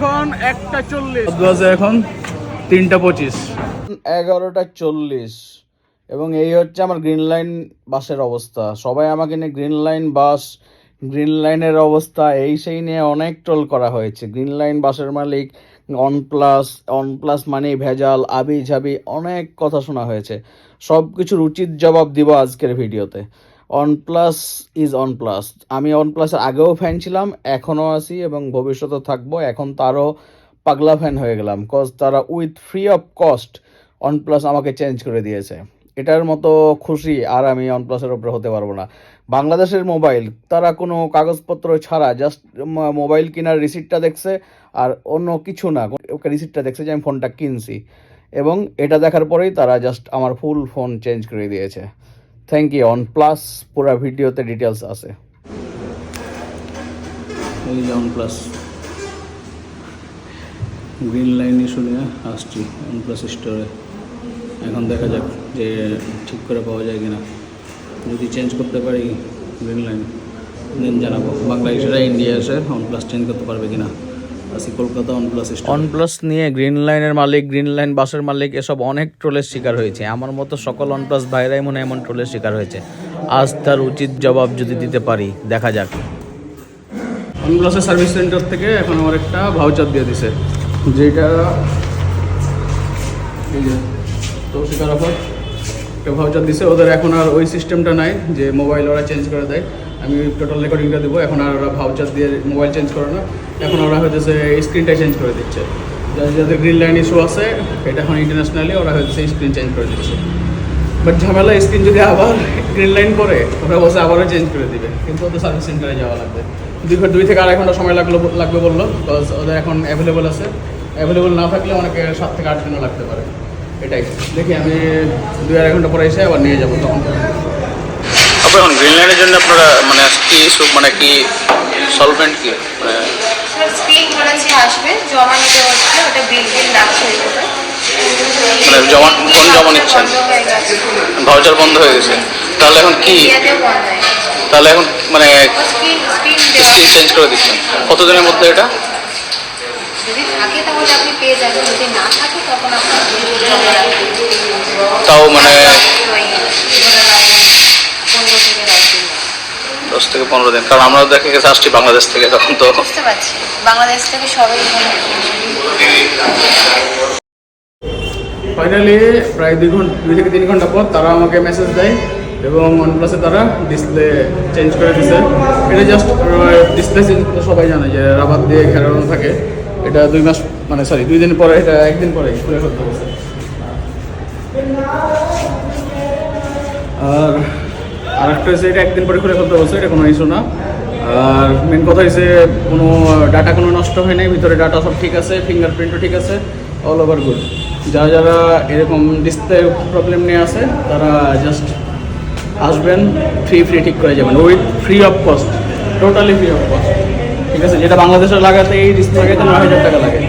এখন একটা চল্লিশ। বাজে এখন তিনটা পঁচিশ। এগারোটা চল্লিশ। এবং এই হচ্ছে আমার গ্রিন লাইন বাসের অবস্থা। সবাই আমাকে নিয়ে গ্রিন লাইন বাস গ্রিন লাইনের অবস্থা এই সেই নিয়ে অনেক ট্রোল করা হয়েছে। গ্রিন লাইন বাসের মালিক অন প্লাস অন প্লাস মানে ভেজাল আবি ঝাবি অনেক কথা শোনা হয়েছে। সব কিছুর উচিত জবাব দিব আজকের ভিডিওতে OnePlus is OnePlus আমি অন প্লাসের আগেও ফ্যান ছিলাম, এখনও আছি এবং ভবিষ্যতে থাকব। এখন তারও পাগলা ফ্যান হয়ে গেলাম কজ তারা with free of cost OnePlus আমাকে চেঞ্জ করে দিয়েছে। এটার মতো খুশি আর আমি ওয়ানপ্লাসের উপরে হতে পারব না। বাংলাদেশের মোবাইল তারা কোনো কাগজপত্র ছাড়া জাস্ট মোবাইল কেনার রিসিপ্টটা দেখছে আর অন্য কিছু না, ওকে রিসিপ্টটা দেখছে যে আমি ফোনটা কিনছি। এবং এটা দেখার পরেই তারা জাস্ট আমার ফুল ফোন চেঞ্জ করে দিয়েছে। থ্যাংক ইউ অন প্লাস পুরো ভিডিওতে ডিটেলস আছে। এই যে OnePlus green line issue আসছি ওয়ান প্লাস স্টোরে এখন দেখা যাক যে ঠিক করে পাওয়া যায় কিনা। যদি চেঞ্জ করতে পারি গ্রিন লাইন দেন জানাব। বাংলাদেশেরা ইন্ডিয়া এসে অন প্লাস চেঞ্জ করতে পারবে কিনা। Kolkata OnePlus OnePlus নিয়ে গ্রিন লাইনের মালিক গ্রিন লাইন বাসের মালিক এসব অনেক ট্রোলের শিকার হয়েছে। আমার মতো সকল ওয়ান প্লাস ভাইরাই মনে এমন ট্রোলের শিকার হয়েছে। আজ তার উচিত জবাব যদি দিতে পারি দেখা যাক। ওয়ানপ্লাসের সার্ভিস সেন্টার থেকে এখন আমার একটা ভাউচার দিয়ে দিছে যেটা এই যে তৌসিকার অফার একটা ভাউচার দিছে। ওদের এখন আর ওই সিস্টেমটা নাই যে মোবাইল ওরা চেঞ্জ করে দেয়। আমি টোটাল রেকর্ডিংটা দেবো। এখন আর ওরা ভাউচার দিয়ে মোবাইল চেঞ্জ করে না। এখন ওরা হইতেছে স্ক্রিনটা চেঞ্জ করে দিচ্ছে। যাদের গ্রিন লাইন ইস্যু আছে, এটা এখন ইন্টারন্যাশনালি ওরা হচ্ছে স্ক্রিন চেঞ্জ করে দিচ্ছে। বাট ঝামেলা স্ক্রিন যদি আবার গ্রিন লাইন করে, ওরা বসে আবারও চেঞ্জ করে দিবে। কিন্তু ওদের সার্ভিস সেন্টারে যাওয়া লাগবে। দুই দুই থেকে আড়াই ঘণ্টা সময় লাগল লাগবে বলল। বিকজ ওদের এখন অ্যাভেলেবল আছে। অ্যাভেলেবল না থাকলে অনেকে সাত থেকে আট দিনও লাগতে পারে। এটাই। দেখি আমি দুই আড়াই ঘণ্টা পরে এসে আবার নিয়ে যাব তখন। আপনি এখন গ্রিন লাইনের জন্য আপনারা মানে কি ইস্যু মানে কি সলভেন্ট কি? মানে স্ক্রিন আসবে জমা নিতে হচ্ছে ওটা বিল বিল রাখছে মানে জমা কোন জমা নিচ্ছেন? ভাউচার বন্ধ হয়ে গেছে। তাহলে এখন কি? তাহলে এখন মানে স্ক্রিন চেঞ্জ করে দিচ্ছেন। কতদিনের মধ্যে এটা? যদি থাকে তাহলে আপনি পেয়ে যাবেন যদি না থাকে তখন আপনার জমা রাখবেন তাও মানে ওই পনেরো থেকে দশ দিন দশ থেকে পনেরো দিন। কারণ আমরা দেখে গেছে আসছি বাংলাদেশ থেকে তখন তো। বুঝতে পারছি। বাংলাদেশ থেকে সবাই ফাইনালি প্রায় দুই ঘণ্টা দুই থেকে তিন ঘণ্টা পর তারা আমাকে মেসেজ দেয় এবং ওয়ানপ্লাসে তারা ডিসপ্লে চেঞ্জ করে দিছে। এটা জাস্ট ডিসপ্লে চেঞ্জ তো সবাই জানে যে রাবার দিয়ে ঘেরানো থাকে। এটা দুই মাস মানে সরি দুই দিন পরে এটা একদিন পরে খুলে ফেলতে হবে। আর আরেকটা হচ্ছে এটা একদিন পরে খুলে ফেলতে বলছে, এটা কোনো ইস্যু না। আর মেন কথা হচ্ছে কোনো ডাটা কোনো নষ্ট হয় নাই, ভিতরে ডাটা সব ঠিক আছে ফিঙ্গারপ্রিন্টও ঠিক আছে অল ওভার গুড যারা যারা এরকম ডিসপ্লে প্রবলেম নিয়ে আছে, তারা জাস্ট আসবেন ফ্রি ফ্রি ঠিক করে যাবেন with free of cost totally free of cost ঠিক আছে, যেটা বাংলাদেশে লাগাতে এই ডিসপ্লে লাগাতে নয় হাজার টাকা লাগে।